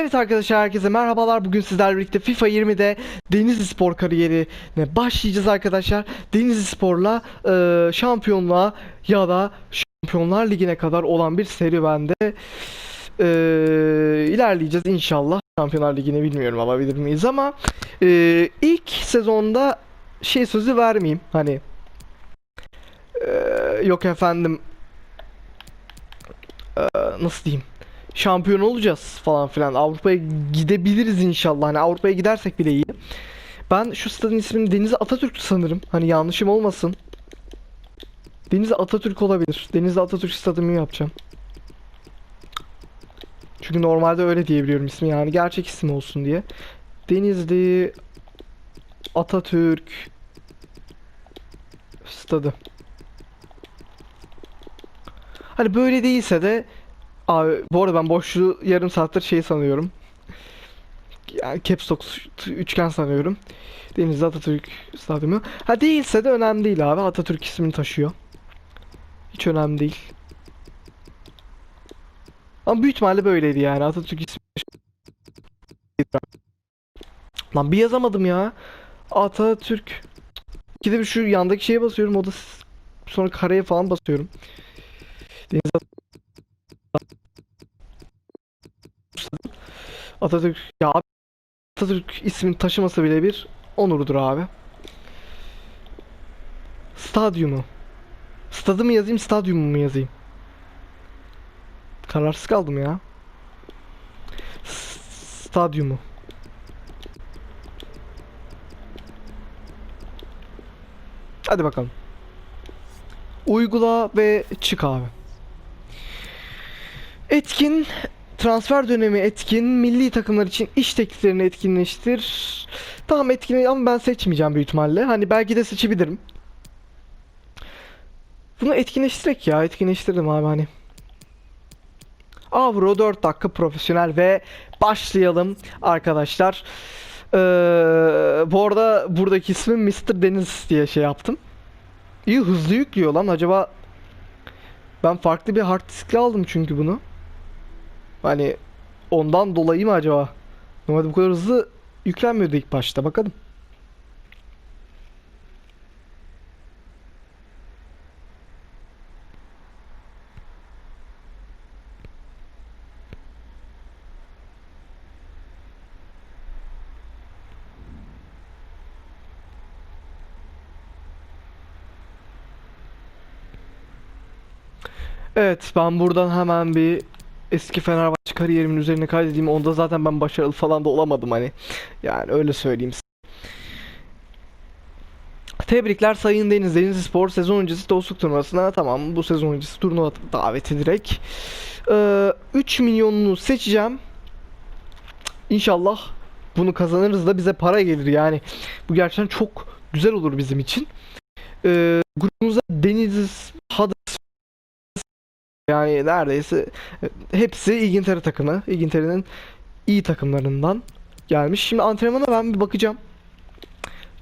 Evet arkadaşlar herkese merhabalar. Bugün sizlerle birlikte FIFA 20'de Denizli Spor kariyerine başlayacağız arkadaşlar. Denizli Spor'la e, şampiyonluğa ya da Şampiyonlar Ligi'ne kadar olan bir serüvende e, ilerleyeceğiz inşallah. Şampiyonlar Ligi'ni bilmiyorum alabilir miyiz ama e, ilk sezonda şey sözü vermeyeyim. Hani e, yok efendim e, nasıl diyeyim şampiyon olacağız falan filan. Avrupa'ya gidebiliriz inşallah. Hani Avrupa'ya gidersek bile iyi. Ben şu stadın ismini Deniz Atatürk sanırım. Hani yanlışım olmasın. Deniz Atatürk olabilir. Deniz Atatürk stadımı yapacağım. Çünkü normalde öyle diyebiliyorum ismi yani gerçek isim olsun diye. Denizli Atatürk stadı. Hani böyle değilse de Abi bu arada ben boşluğu yarım saattir şey sanıyorum. Yani caps lock üçgen sanıyorum. Denizli Atatürk Stadyumu. Ha değilse de önemli değil abi. Atatürk ismini taşıyor. Hiç önemli değil. Ama büyük ihtimalle böyleydi yani. Atatürk ismi Lan bir yazamadım ya. Atatürk. Gidip şu yandaki şeye basıyorum. O da sonra kareye falan basıyorum. Deniz Atatürk ya abi, Atatürk ismini taşıması bile bir onurdur abi. Stadyumu. Stadı mı yazayım, stadyumu mu yazayım? Kararsız kaldım ya. S- Stadyumu. Hadi bakalım. Uygula ve çık abi. Etkin transfer dönemi etkin, milli takımlar için iş tekliflerini etkinleştir. Tamam etkin ama ben seçmeyeceğim büyük ihtimalle. Hani belki de seçebilirim. Bunu etkinleştirek ya, etkinleştirdim abi hani. Avro 4 dakika profesyonel ve başlayalım arkadaşlar. Ee, bu arada buradaki ismim Mr. Deniz diye şey yaptım. İyi hızlı yüklüyor lan acaba ben farklı bir hard diskle aldım çünkü bunu. Hani ondan dolayı mı acaba? Normalde bu kadar hızlı yüklenmiyordu ilk başta. Bakalım. Evet, ben buradan hemen bir eski Fenerbahçe kariyerimin üzerine kaydedeyim. Onda zaten ben başarılı falan da olamadım hani. Yani öyle söyleyeyim. Tebrikler Sayın Deniz. Denizli Spor sezon öncesi dostluk turnuvasına tamam bu sezon öncesi turnuva davet edilerek ee, 3 milyonunu seçeceğim. İnşallah bunu kazanırız da bize para gelir yani. Bu gerçekten çok güzel olur bizim için. Ee, grubumuzda Deniz Huddersfield yani neredeyse hepsi İngiltere takımı. İngiltere'nin iyi takımlarından gelmiş. Şimdi antrenmana ben bir bakacağım.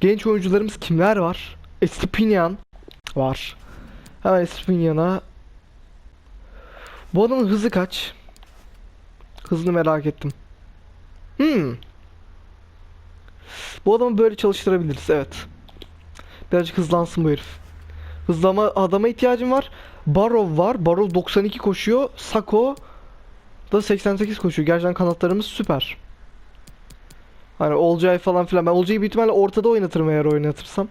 Genç oyuncularımız kimler var? Estepinian var. Hemen Estepinian'a Bu adamın hızı kaç? Hızını merak ettim. Hmm. Bu adamı böyle çalıştırabiliriz evet. Birazcık hızlansın bu herif. Hızlama adama ihtiyacım var. Barov var. Barov 92 koşuyor. Sako da 88 koşuyor. Gerçekten kanatlarımız süper. Hani Olcay falan filan. Ben Olcay'ı büyük ihtimalle ortada oynatırım eğer oynatırsam.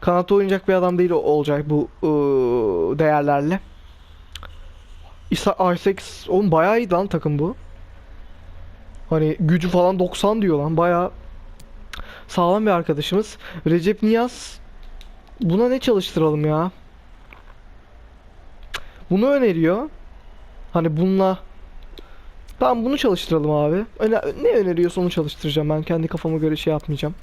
Kanatta oynayacak bir adam değil Olcay bu ıı, değerlerle. İsa Isaac oğlum bayağı iyi lan takım bu. Hani gücü falan 90 diyor lan bayağı sağlam bir arkadaşımız. Recep Niyaz buna ne çalıştıralım ya? Bunu öneriyor. Hani bununla Tamam bunu çalıştıralım abi. Öne- ne öneriyorsa onu çalıştıracağım. Ben kendi kafama göre şey yapmayacağım.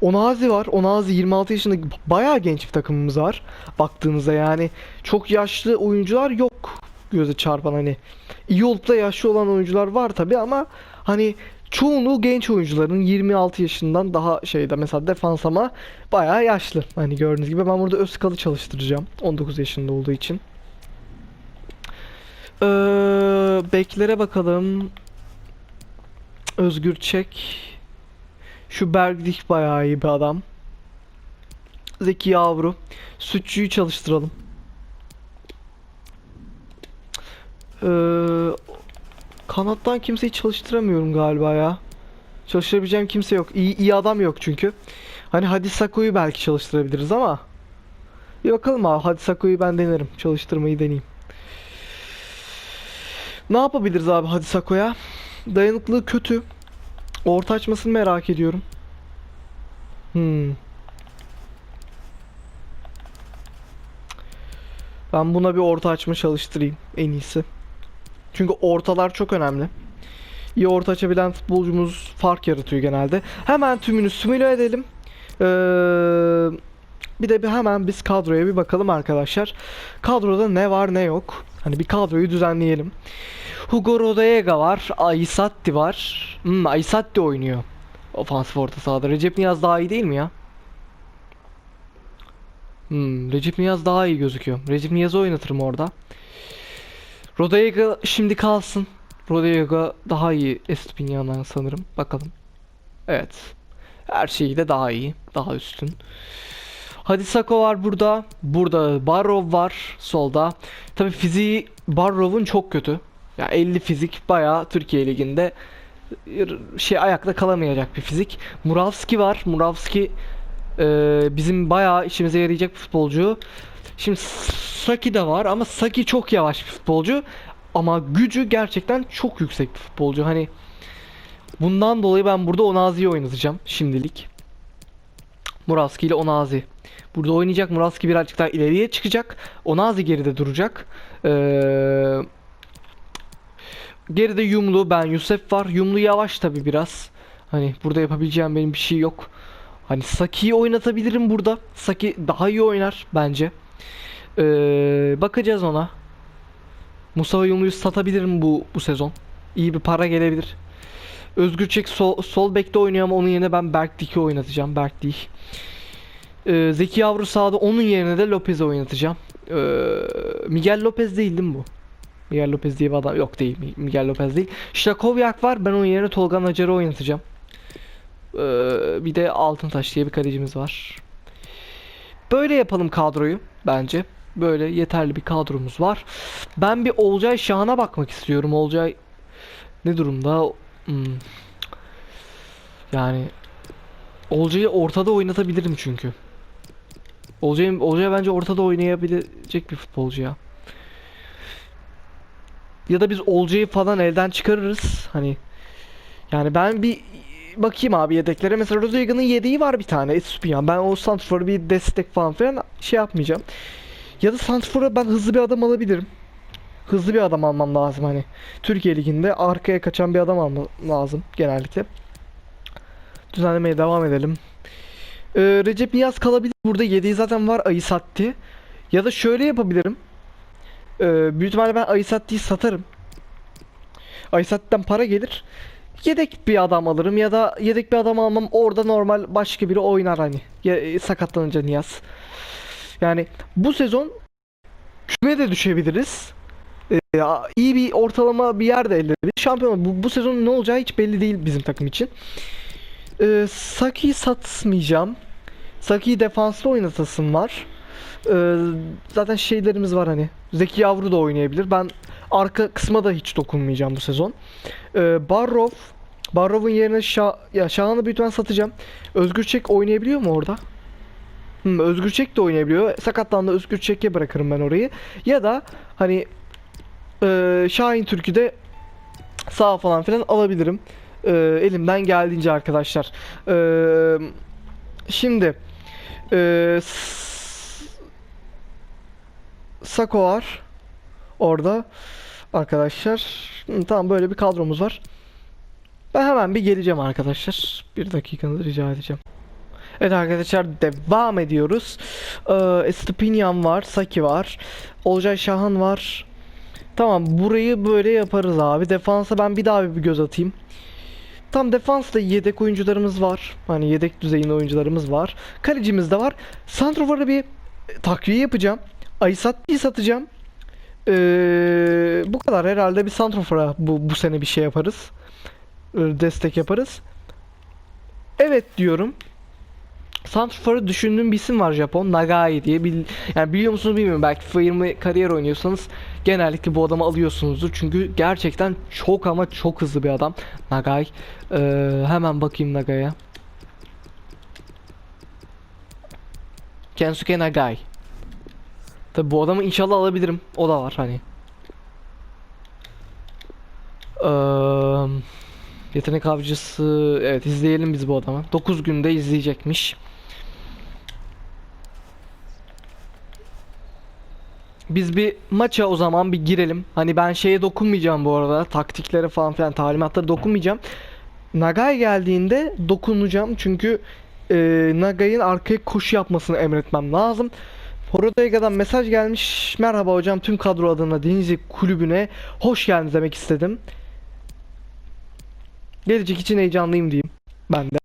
Onazi var. Onazi 26 yaşında bayağı genç bir takımımız var. Baktığınızda yani çok yaşlı oyuncular yok göze çarpan hani. İyi olup da yaşlı olan oyuncular var tabi ama hani çoğunluğu genç oyuncuların 26 yaşından daha şeyde mesela defans ama bayağı yaşlı. Hani gördüğünüz gibi ben burada Özkal'ı çalıştıracağım 19 yaşında olduğu için. Ee, beklere bakalım. Özgür Çek. Şu Bergdik bayağı iyi bir adam. Zeki Yavru. Sütçüyü çalıştıralım. Ee, kanattan kimseyi çalıştıramıyorum galiba ya. Çalıştırabileceğim kimse yok. İyi, iyi adam yok çünkü. Hani Hadi Sako'yu belki çalıştırabiliriz ama. Bir bakalım abi. Hadi Sako'yu ben denerim. Çalıştırmayı deneyeyim. Ne yapabiliriz abi Hadi Sako'ya? Dayanıklılığı kötü. Orta açmasını merak ediyorum. Hmm. Ben buna bir orta açma çalıştırayım en iyisi. Çünkü ortalar çok önemli. İyi orta açabilen futbolcumuz fark yaratıyor genelde. Hemen tümünü simüle edelim. Ee, bir de bir hemen biz kadroya bir bakalım arkadaşlar. Kadroda ne var ne yok. Hani bir kadroyu düzenleyelim. Hugo Rodallega var. Aysatti var. Hmm, Aysatti oynuyor. Ofansif orta sahada. Recep Niyaz daha iyi değil mi ya? Hmm, Recep Niyaz daha iyi gözüküyor. Recep Niyaz'ı oynatırım orada. Rodallega şimdi kalsın. Rodallega daha iyi Estupinyan'dan sanırım. Bakalım. Evet. Her şeyi de daha iyi. Daha üstün. Hadi Sako var burada. Burada Barrow var solda. Tabi fiziği Barrow'un çok kötü. Ya 50 fizik bayağı Türkiye liginde şey ayakta kalamayacak bir fizik. Muravski var. Muravski e, bizim bayağı işimize yarayacak bir futbolcu. Şimdi Saki de var ama Saki çok yavaş bir futbolcu. Ama gücü gerçekten çok yüksek bir futbolcu. Hani bundan dolayı ben burada Onazi'yi oynatacağım şimdilik. Muravski ile Onazi. Burada oynayacak Muravski birazcık daha ileriye çıkacak. Onazi geride duracak. Ee, geride Yumlu, ben Yusuf var. Yumlu yavaş tabi biraz. Hani burada yapabileceğim benim bir şey yok. Hani Saki'yi oynatabilirim burada. Saki daha iyi oynar bence. Ee, bakacağız ona. Mustafa Yumlu'yu satabilirim bu bu sezon. İyi bir para gelebilir. Özgür Çek sol, sol bekte oynuyor ama onun yerine ben Berk Dik'i oynatacağım. Berk Dik. Ee, Zeki Yavru sağda onun yerine de Lopez'i oynatacağım. Ee, Miguel Lopez değil değil mi bu? Miguel Lopez diye bir adam yok değil. Miguel Lopez değil. Şakovyak var. Ben onun yerine Tolga Nacar'ı oynatacağım. Ee, bir de Altıntaş diye bir kalecimiz var. Böyle yapalım kadroyu bence. Böyle yeterli bir kadromuz var. Ben bir Olcay Şahan'a bakmak istiyorum. Olcay ne durumda? Hmm. Yani Olcay'ı ortada oynatabilirim çünkü. Olcay, Olcay bence ortada oynayabilecek bir futbolcu ya. Ya da biz Olcay'ı falan elden çıkarırız. Hani yani ben bir bakayım abi yedeklere. Mesela Rodriguez'ın yedeği var bir tane. Estupiyan. Ben o Santrfor'a bir destek falan filan şey yapmayacağım. Ya da Santrfor'a ben hızlı bir adam alabilirim. Hızlı bir adam almam lazım hani. Türkiye Ligi'nde arkaya kaçan bir adam almam lazım genellikle. Düzenlemeye devam edelim. Ee, Recep Niyaz kalabilir. Burada yedeği zaten var Ayı Satti. Ya da şöyle yapabilirim. Ee, büyük ihtimalle ben Ayı Satti'yi satarım. Ayı Satti'den para gelir. Yedek bir adam alırım ya da yedek bir adam almam orada normal başka biri oynar hani. Ya, e, sakatlanınca Niyaz. Yani bu sezon küme de düşebiliriz. Ee, iyi bir ortalama bir yerde elde edebiliriz. Şampiyon bu, bu sezon ne olacağı hiç belli değil bizim takım için. Ee, Saki'yi satmayacağım. Saki'yi defanslı oynatasım var. Ee, zaten şeylerimiz var hani. Zeki Yavru da oynayabilir. Ben arka kısma da hiç dokunmayacağım bu sezon. Ee, Barrov Barrov'un yerine Şah ya Şahan'ı büyük ihtimal satacağım. Özgür Çek oynayabiliyor mu orada? Hmm, Özgür Çek de oynayabiliyor. Sakatlandı Özgür Çek'e bırakırım ben orayı. Ya da hani e, Şahin Türk'ü sağ falan filan alabilirim. E, elimden geldiğince arkadaşlar. E, şimdi e, Sako var. Orada arkadaşlar. Tamam böyle bir kadromuz var. Ben hemen bir geleceğim arkadaşlar. Bir dakikanızı rica edeceğim. Evet arkadaşlar devam ediyoruz. Ee, Estepinyan var, Saki var. Olcay Şahan var. Tamam burayı böyle yaparız abi. Defansa ben bir daha bir göz atayım. Tam defansta yedek oyuncularımız var. Hani yedek düzeyinde oyuncularımız var. Kalecimiz de var. Santrofor'a bir takviye yapacağım. Aysatti'yi satacağım. Ee, bu kadar herhalde bir Santrofor'a bu, bu sene bir şey yaparız. e, destek yaparız. Evet diyorum. Santrfor'u düşündüğüm bir isim var Japon. Nagai diye. Bil, yani biliyor musunuz bilmiyorum. Belki FIFA 20 kariyer oynuyorsanız genellikle bu adamı alıyorsunuzdur. Çünkü gerçekten çok ama çok hızlı bir adam. Nagai. Ee, hemen bakayım Nagai'ye. Kensuke Nagai. Tabi bu adamı inşallah alabilirim. O da var hani. Eee yetenek avcısı. Evet izleyelim biz bu adamı. 9 günde izleyecekmiş. Biz bir maça o zaman bir girelim. Hani ben şeye dokunmayacağım bu arada. Taktiklere falan filan talimatlara dokunmayacağım. Nagai geldiğinde dokunacağım. Çünkü e, Nagai'nin arkaya koşu yapmasını emretmem lazım. Horodega'dan mesaj gelmiş. Merhaba hocam tüm kadro adına Denizli kulübüne hoş geldiniz demek istedim. Gelecek için heyecanlıyım diyeyim ben de.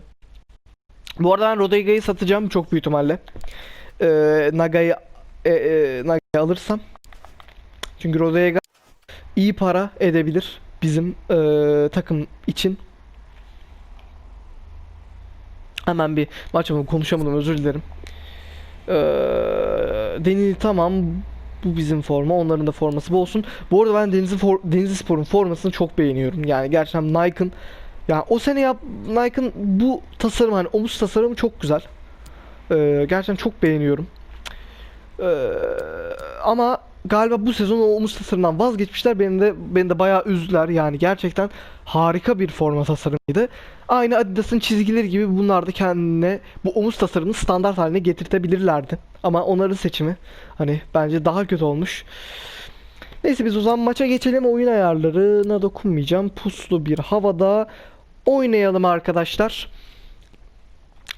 Bu arada ben Rodega'yı satacağım çok büyük ihtimalle. Ee, Naga'yı e, e, alırsam. Çünkü Rodega iyi para edebilir bizim e, takım için. Hemen bir maç yapalım konuşamadım özür dilerim. Ee, Denizli tamam bu bizim forma onların da forması bu olsun. Bu arada ben Denizli, for, Denizli Spor'un formasını çok beğeniyorum. Yani gerçekten Nike'ın yani o sene yap Nike'ın bu tasarım hani omuz tasarımı çok güzel. Ee, gerçekten çok beğeniyorum. Ee, ama galiba bu sezon o omuz tasarımından vazgeçmişler. Beni de beni de bayağı üzdüler. Yani gerçekten harika bir forma tasarımıydı. Aynı Adidas'ın çizgileri gibi bunlar da kendine bu omuz tasarımını standart haline getirtebilirlerdi. Ama onların seçimi hani bence daha kötü olmuş. Neyse biz o zaman maça geçelim. Oyun ayarlarına dokunmayacağım. Puslu bir havada oynayalım arkadaşlar.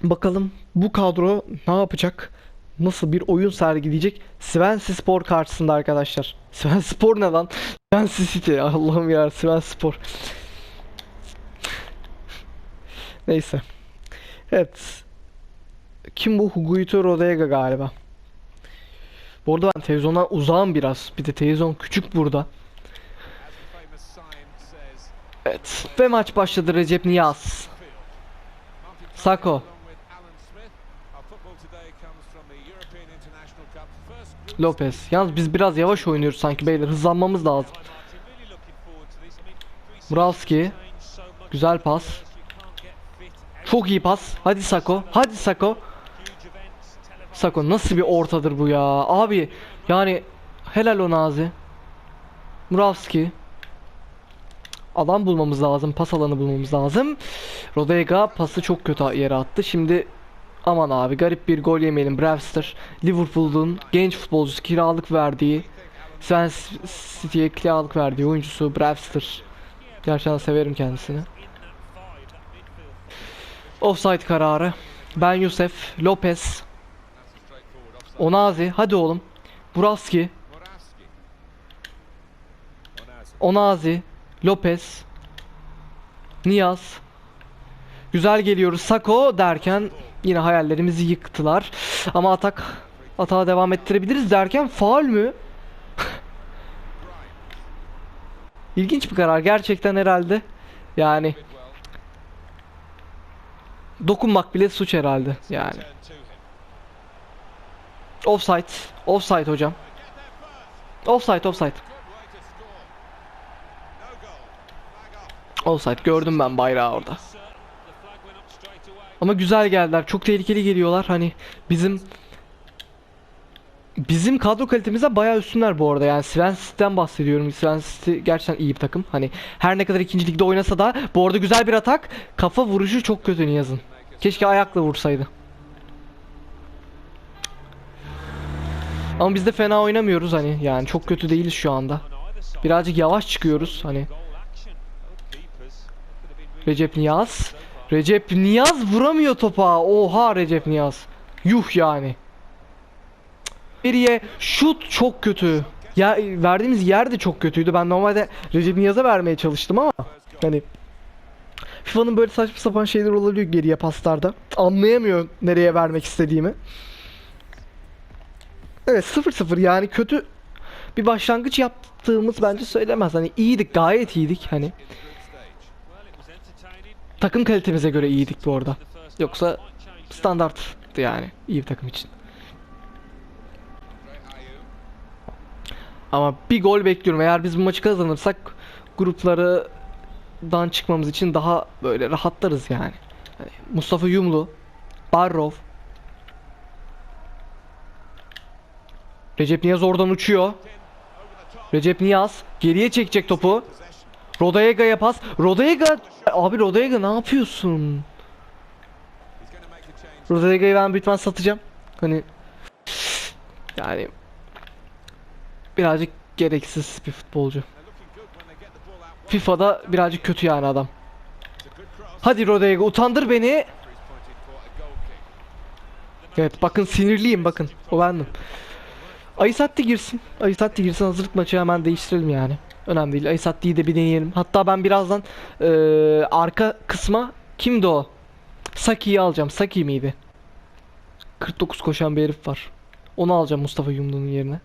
Bakalım bu kadro ne yapacak? Nasıl bir oyun sergileyecek? Swansea Spor karşısında arkadaşlar. Swansea Spor ne lan? Swansea City. Allah'ım ya Swansea Spor. Neyse. Evet. Kim bu? Huguito Rodega galiba. Bu arada ben televizyondan uzağım biraz. Bir de televizyon küçük burada. Evet. Ve maç başladı Recep Niyaz. Sako. Lopez. Yalnız biz biraz yavaş oynuyoruz sanki beyler. Hızlanmamız lazım. Murawski. Güzel pas. Çok iyi pas. Hadi Sako. Hadi Sako. Sako nasıl bir ortadır bu ya? Abi yani helal o Nazi. Murawski. Alan bulmamız lazım. Pas alanı bulmamız lazım. Rodega pası çok kötü yere attı. Şimdi aman abi garip bir gol yemeyelim. Brewster Liverpool'un genç futbolcusu kiralık verdiği Swansea City'ye kiralık verdiği oyuncusu Brewster. Gerçekten severim kendisini. Offside kararı. Ben Yusuf, Lopez, Onazi, hadi oğlum. Buraski, Onazi, Lopez, Niyaz. Güzel geliyoruz. Sako derken yine hayallerimizi yıktılar. Ama atak atağa devam ettirebiliriz derken faul mü? İlginç bir karar gerçekten herhalde. Yani dokunmak bile suç herhalde yani. Offside. Offside hocam. Offside offside. Offside gördüm ben bayrağı orada. Ama güzel geldiler. Çok tehlikeli geliyorlar. Hani bizim bizim kadro kalitemize bayağı üstünler bu arada. Yani Svensity'den bahsediyorum. Swansea gerçekten iyi bir takım. Hani her ne kadar ikinci ligde oynasa da bu arada güzel bir atak. Kafa vuruşu çok kötü Niyaz'ın. Keşke ayakla vursaydı. Ama biz de fena oynamıyoruz hani. Yani çok kötü değiliz şu anda. Birazcık yavaş çıkıyoruz hani. Recep Niyaz. Recep Niyaz vuramıyor topa. Oha Recep Niyaz. Yuh yani. Geriye şut çok kötü. Ya verdiğimiz yer de çok kötüydü. Ben normalde Recep Niyaz'a vermeye çalıştım ama hani FIFA'nın böyle saçma sapan şeyler olabiliyor geriye paslarda. Anlayamıyor nereye vermek istediğimi. Evet 0-0 yani kötü bir başlangıç yaptığımız bence söylemez. Hani iyiydik gayet iyiydik hani. Takım kalitemize göre iyiydik bu arada. Yoksa standarttı yani iyi bir takım için. Ama bir gol bekliyorum. Eğer biz bu maçı kazanırsak gruplardan çıkmamız için daha böyle rahatlarız yani. Hani Mustafa Yumlu, Barrov, Recep Niyaz oradan uçuyor. Recep Niyaz geriye çekecek topu. Rodayega'ya pas. Rodayega abi Rodayega ne yapıyorsun? Rodayega'yı ben bitmez satacağım. Hani yani birazcık gereksiz bir futbolcu. FIFA'da birazcık kötü yani adam. Hadi Rodayega utandır beni. Evet bakın sinirliyim bakın. O bendim. Ayisatti girsin. Ayisatti girsin hazırlık maçı hemen değiştirelim yani. Önemli değil. Ayisatti'yi de bir deneyelim. Hatta ben birazdan eee, arka kısma kimdi o? Saki'yi alacağım. Saki miydi? 49 koşan bir herif var. Onu alacağım Mustafa Yumlu'nun yerine.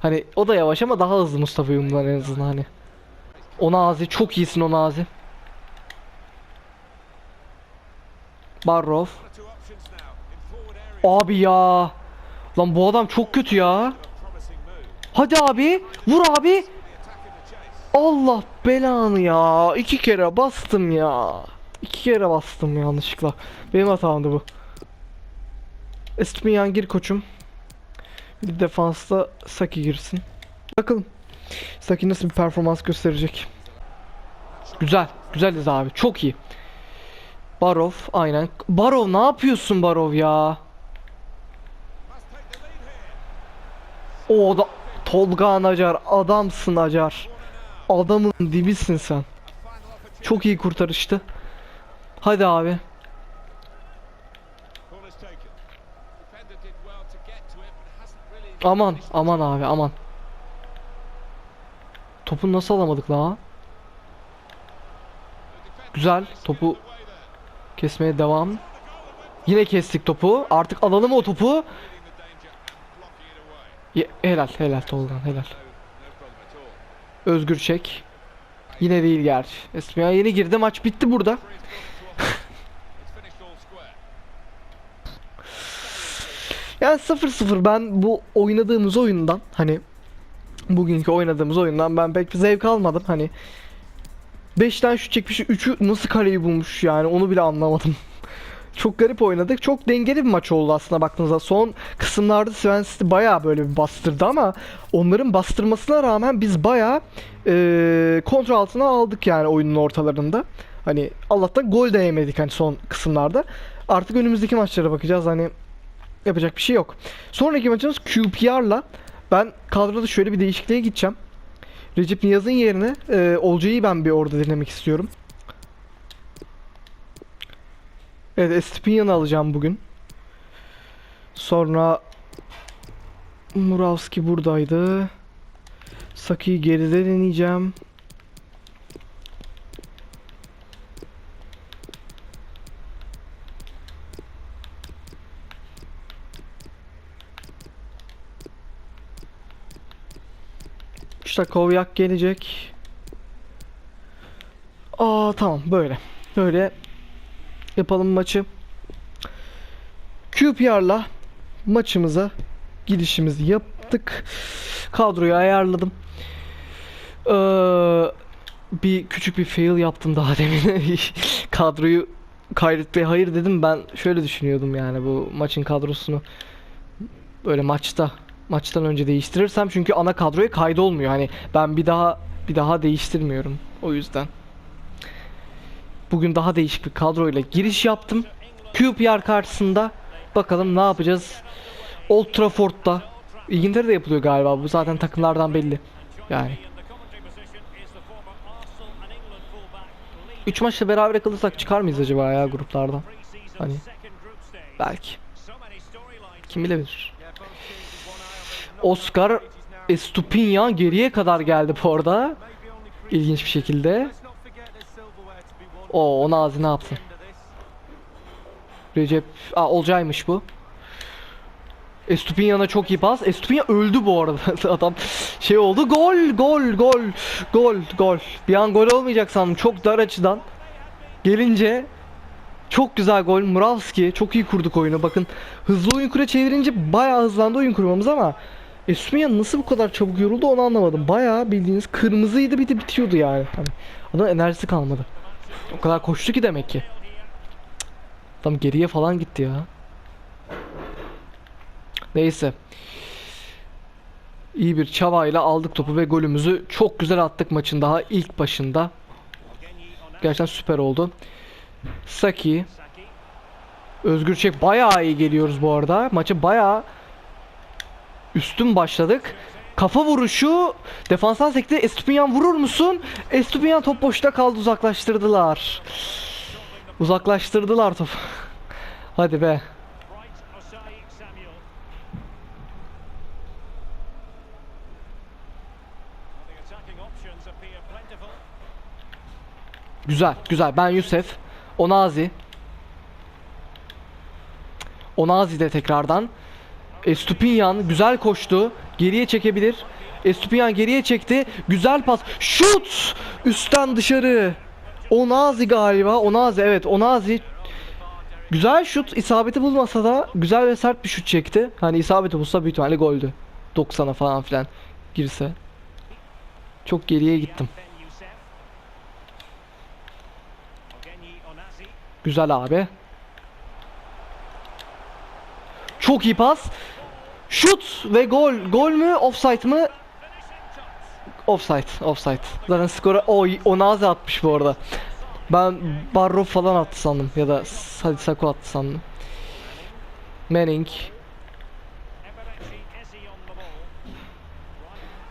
Hani o da yavaş ama daha hızlı Mustafa Yumlu'dan en azından hani. Onazi çok iyisin Onazi. Barrov. Abi ya. Lan bu adam çok kötü ya. Hadi abi. Vur abi. Allah belanı ya. İki kere bastım ya. İki kere bastım yanlışlıkla. Benim hatamdı bu. Estimiyan gir koçum. Bir defansta Saki girsin. Bakalım. Saki nasıl bir performans gösterecek. Güzel. Güzeliz abi. Çok iyi. Barov aynen. Barov ne yapıyorsun Barov ya? O da Tolga Acar adamsın Acar. Adamın dibisin sen. Çok iyi kurtarıştı. Hadi abi. Aman aman abi aman. Topu nasıl alamadık la? Güzel topu kesmeye devam. Yine kestik topu. Artık alalım o topu. Ye- helal helal Tolgan helal. Özgür çek. Yine değil gerçi. Esmiya yeni girdi maç bitti burada. Yani 0-0 ben bu oynadığımız oyundan hani bugünkü oynadığımız oyundan ben pek bir zevk almadım hani 5'ten şut çekmiş 3'ü nasıl kaleyi bulmuş yani onu bile anlamadım. Çok garip oynadık. Çok dengeli bir maç oldu aslında baktığınızda. Son kısımlarda Sven City bayağı böyle bir bastırdı ama onların bastırmasına rağmen biz bayağı eee kontrol altına aldık yani oyunun ortalarında. Hani Allah'tan gol de yemedik hani son kısımlarda. Artık önümüzdeki maçlara bakacağız hani yapacak bir şey yok. Sonraki maçımız QPR'la ben kadroda şöyle bir değişikliğe gideceğim. Recep Niyaz'ın yerine eee Olcay'ı ben bir orada denemek istiyorum. Evet Estepinyan'ı alacağım bugün. Sonra Muravski buradaydı. Saki'yi geride deneyeceğim. İşte Kovyak gelecek. Aa tamam böyle. Böyle yapalım maçı. QPR'la maçımıza gidişimizi yaptık. Kadroyu ayarladım. Ee, bir küçük bir fail yaptım daha demin. Kadroyu kaydetmeye hayır dedim. Ben şöyle düşünüyordum yani bu maçın kadrosunu böyle maçta maçtan önce değiştirirsem çünkü ana kadroya kaydolmuyor. Hani ben bir daha bir daha değiştirmiyorum. O yüzden. Bugün daha değişik bir kadroyla giriş yaptım. QPR karşısında bakalım ne yapacağız. Old Trafford'da İngiltere'de yapılıyor galiba bu zaten takımlardan belli. Yani 3 maçta beraber kalırsak çıkar mıyız acaba ya gruplardan? Hani belki. Kim bilebilir. Oscar Estupinyan geriye kadar geldi bu arada. İlginç bir şekilde. O ona ağzı ne yaptın? Recep Aa, Olcay'mış bu. Estupinyan'a çok iyi pas. Estupinyan öldü bu arada. Adam şey oldu. Gol, gol, gol, gol, gol. Bir an gol olmayacak sandım. Çok dar açıdan. gelince çok güzel gol. Muravski çok iyi kurduk oyunu. Bakın hızlı oyun kure çevirince bayağı hızlandı oyun kurmamız ama Esmiyan nasıl bu kadar çabuk yoruldu onu anlamadım. Bayağı bildiğiniz kırmızıydı bir de bitiyordu yani. Hani adamın enerjisi kalmadı. O kadar koştu ki demek ki. Tam geriye falan gitti ya. Neyse. İyi bir çavayla aldık topu ve golümüzü çok güzel attık maçın daha ilk başında. Gerçekten süper oldu. Saki. Özgür Çek bayağı iyi geliyoruz bu arada. Maçı bayağı üstün başladık. Kafa vuruşu defanstan sekti. Estupinyan vurur musun? Estupinyan top boşta kaldı uzaklaştırdılar. Uzaklaştırdılar top. Hadi be. Güzel, güzel. Ben Yusuf. Onazi. Onazi de tekrardan. Estupinyan güzel koştu. Geriye çekebilir. Estupinyan geriye çekti. Güzel pas. Şut! Üstten dışarı. Onazi galiba. Onazi evet. Onazi Güzel şut isabeti bulmasa da güzel ve sert bir şut çekti. Hani isabeti bulsa büyük ihtimalle goldü. 90'a falan filan girse. Çok geriye gittim. Güzel abi. Çok iyi pas. Şut ve gol. Gol mü? Offside mı? Offside. Offside. Zaten skora o Onazi atmış bu arada. Ben Barrow falan attı sandım ya da hadi Sako attı sandım. Manning.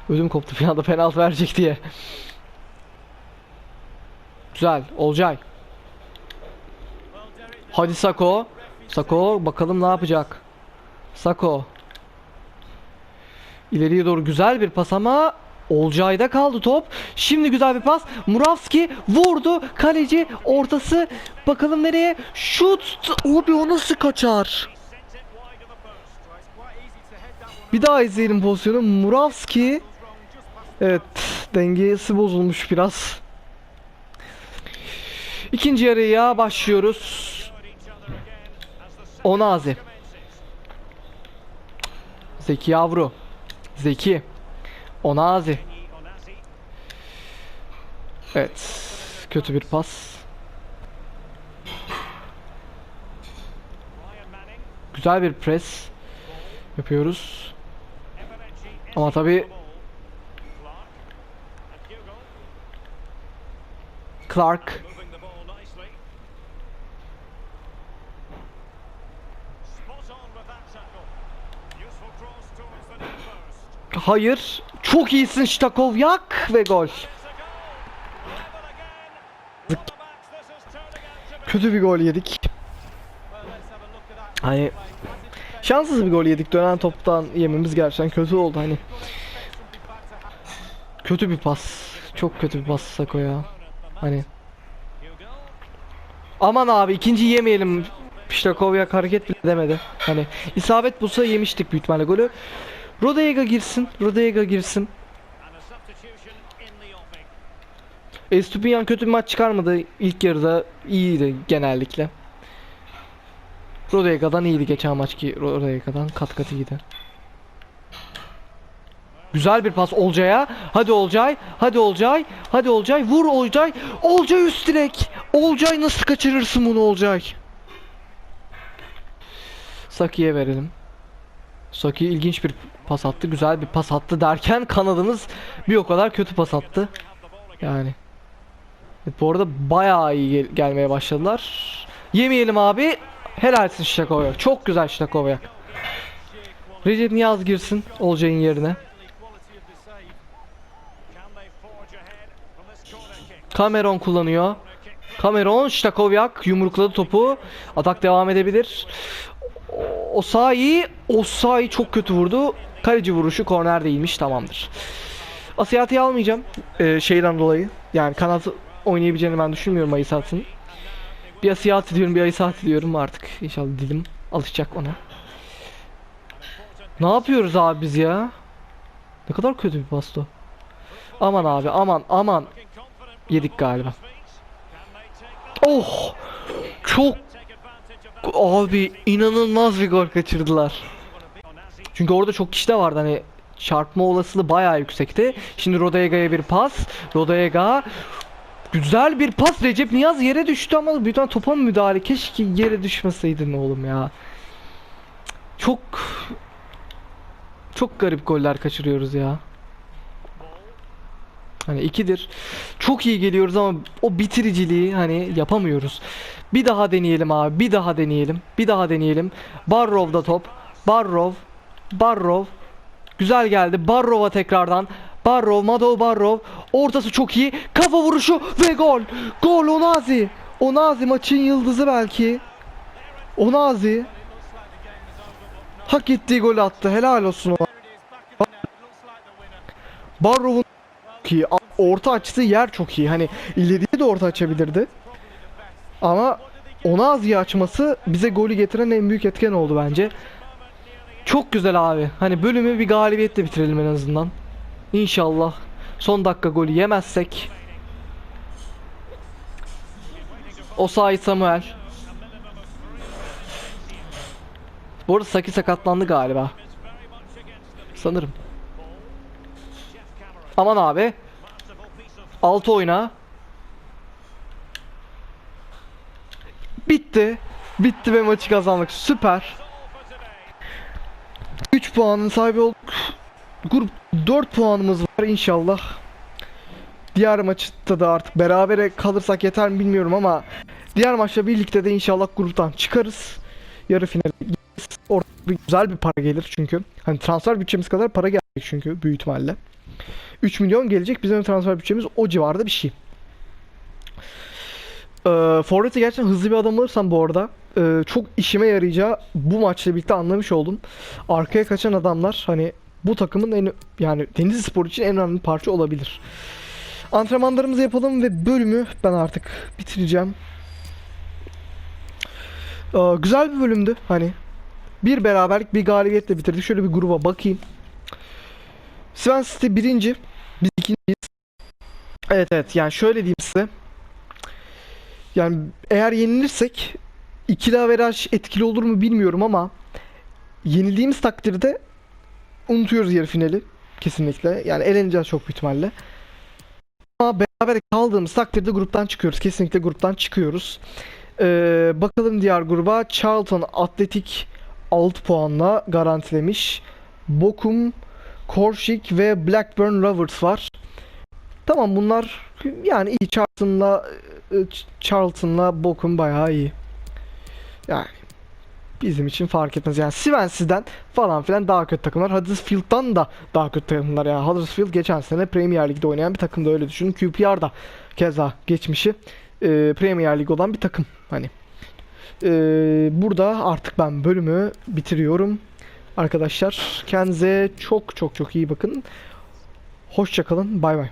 Ödüm koptu bir anda penaltı verecek diye. Güzel. Olcay. Hadi Sako. Sako bakalım ne yapacak. Sako. İleriye doğru güzel bir pas ama Olcay'da kaldı top. Şimdi güzel bir pas. Muravski vurdu. Kaleci ortası. Bakalım nereye? Şut. Abi o nasıl kaçar? Bir daha izleyelim pozisyonu. Muravski. Evet. Dengesi bozulmuş biraz. İkinci yarıya başlıyoruz. Onazi. Zeki yavru. Zeki. Onazi. Evet. Kötü bir pas. Güzel bir pres yapıyoruz. Ama ball. Clark. Hayır. Çok iyisin Ştakovyak ve gol. Kötü bir gol yedik. Hani şanssız bir gol yedik. Dönen toptan yememiz gerçekten kötü oldu hani. Kötü bir pas. Çok kötü bir pas Sako ya. Hani aman abi ikinci yemeyelim. Ştakovyak hareket bile demedi. Hani isabet bulsa yemiştik büyük ihtimalle golü. Rodega girsin. Rodega girsin. Estupinyan kötü bir maç çıkarmadı. İlk yarıda iyiydi genellikle. Rodega'dan iyiydi geçen maç ki Rodega'dan kat kat iyiydi. Güzel bir pas Olcay'a. Hadi Olcay. Hadi Olcay. Hadi Olcay. Vur Olcay. Olcay üst direk. Olcay nasıl kaçırırsın bunu Olcay? Saki'ye verelim. Saki ilginç bir pas attı. Güzel bir pas attı derken kanadımız bir o kadar kötü pas attı. Yani. Bu arada bayağı iyi gel- gelmeye başladılar. Yemeyelim abi. Helalsin Ştakovayak. Çok güzel Ştakovayak. Recep Niyaz girsin Olcay'ın yerine. Cameron kullanıyor. Cameron Ştakovyak yumrukladı topu. Atak devam edebilir. Osayi, Osayi çok kötü vurdu. Kaleci vuruşu korner değilmiş tamamdır. Asiyati'yi almayacağım ee, şeyden dolayı. Yani kanat oynayabileceğini ben düşünmüyorum Ayısat'ın. Bir Asiyati diyorum bir Ayısati diyorum artık. İnşallah dilim alışacak ona. Ne yapıyoruz abi biz ya? Ne kadar kötü bir pastı. Aman abi aman aman. Yedik galiba. Oh! Çok abi inanılmaz bir gol kaçırdılar. Çünkü orada çok kişi de vardı hani çarpma olasılığı bayağı yüksekti. Şimdi Rodega'ya bir pas. Rodega güzel bir pas. Recep Niyaz yere düştü ama bir tane topa müdahale? Keşke yere düşmeseydin oğlum ya. Çok çok garip goller kaçırıyoruz ya. Hani ikidir. Çok iyi geliyoruz ama o bitiriciliği hani yapamıyoruz. Bir daha deneyelim abi. Bir daha deneyelim. Bir daha deneyelim. Barrov'da top. Barrov. Barrov. Güzel geldi. Barrov'a tekrardan. Barrov, Mado Barrov. Ortası çok iyi. Kafa vuruşu ve gol. Gol Onazi. Onazi maçın yıldızı belki. Onazi. Hak ettiği golü attı. Helal olsun ona. Barrov'un. A- Orta açtığı yer çok iyi. Hani ileriye de orta açabilirdi. Ama Onazi'yi açması bize golü getiren en büyük etken oldu bence. Çok güzel abi. Hani bölümü bir galibiyetle bitirelim en azından. İnşallah son dakika golü yemezsek. Osayi Samuel. Bu arada Saki sakatlandı galiba. Sanırım. Aman abi. Altı oyna. Bitti. Bitti ve maçı kazandık. Süper. 3 puanın sahibi olduk. Grup 4 puanımız var inşallah. Diğer maçta da artık berabere kalırsak yeter mi bilmiyorum ama diğer maçla birlikte de inşallah gruptan çıkarız. Yarı finale gideriz. Orada güzel bir para gelir çünkü. Hani transfer bütçemiz kadar para gelecek çünkü büyük ihtimalle. 3 milyon gelecek. Bizim transfer bütçemiz o civarda bir şey. Ee, Forvet'e gerçekten hızlı bir adam alırsam bu arada e, çok işime yarayacağı bu maçla birlikte anlamış oldum. Arkaya kaçan adamlar hani bu takımın en yani Denizli Spor için en önemli parça olabilir. Antrenmanlarımızı yapalım ve bölümü ben artık bitireceğim. Ee, güzel bir bölümdü hani. Bir beraberlik bir galibiyetle bitirdik. Şöyle bir gruba bakayım. Sven City birinci. Biz ikinciyiz. Evet evet yani şöyle diyeyim size. Yani eğer yenilirsek ikili averaj etkili olur mu bilmiyorum ama yenildiğimiz takdirde unutuyoruz yarı finali kesinlikle. Yani eleneceğiz çok büyük ihtimalle. Ama beraber kaldığımız takdirde gruptan çıkıyoruz. Kesinlikle gruptan çıkıyoruz. Ee, bakalım diğer gruba. Charlton Atletik 6 puanla garantilemiş. Bochum, Korşik ve Blackburn Rovers var. Tamam bunlar yani iyi Charlton'la e, Charlton'la Bochum bayağı iyi. Yani bizim için fark etmez. Yani Swansea'den falan filan daha kötü takımlar. Huddersfield'dan da daha kötü takımlar. Yani Huddersfield geçen sene Premier Lig'de oynayan bir takımda öyle düşünün. QPR da keza geçmişi e, Premier Lig olan bir takım. Hani e, burada artık ben bölümü bitiriyorum. Arkadaşlar kendinize çok çok çok iyi bakın. Hoşçakalın. Bay bay.